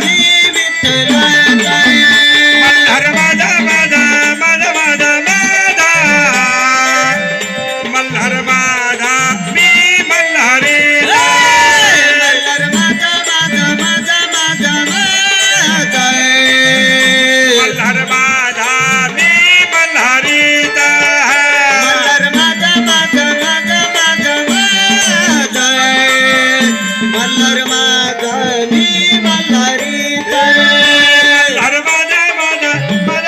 ನೀವಿಟ್ಟರೆ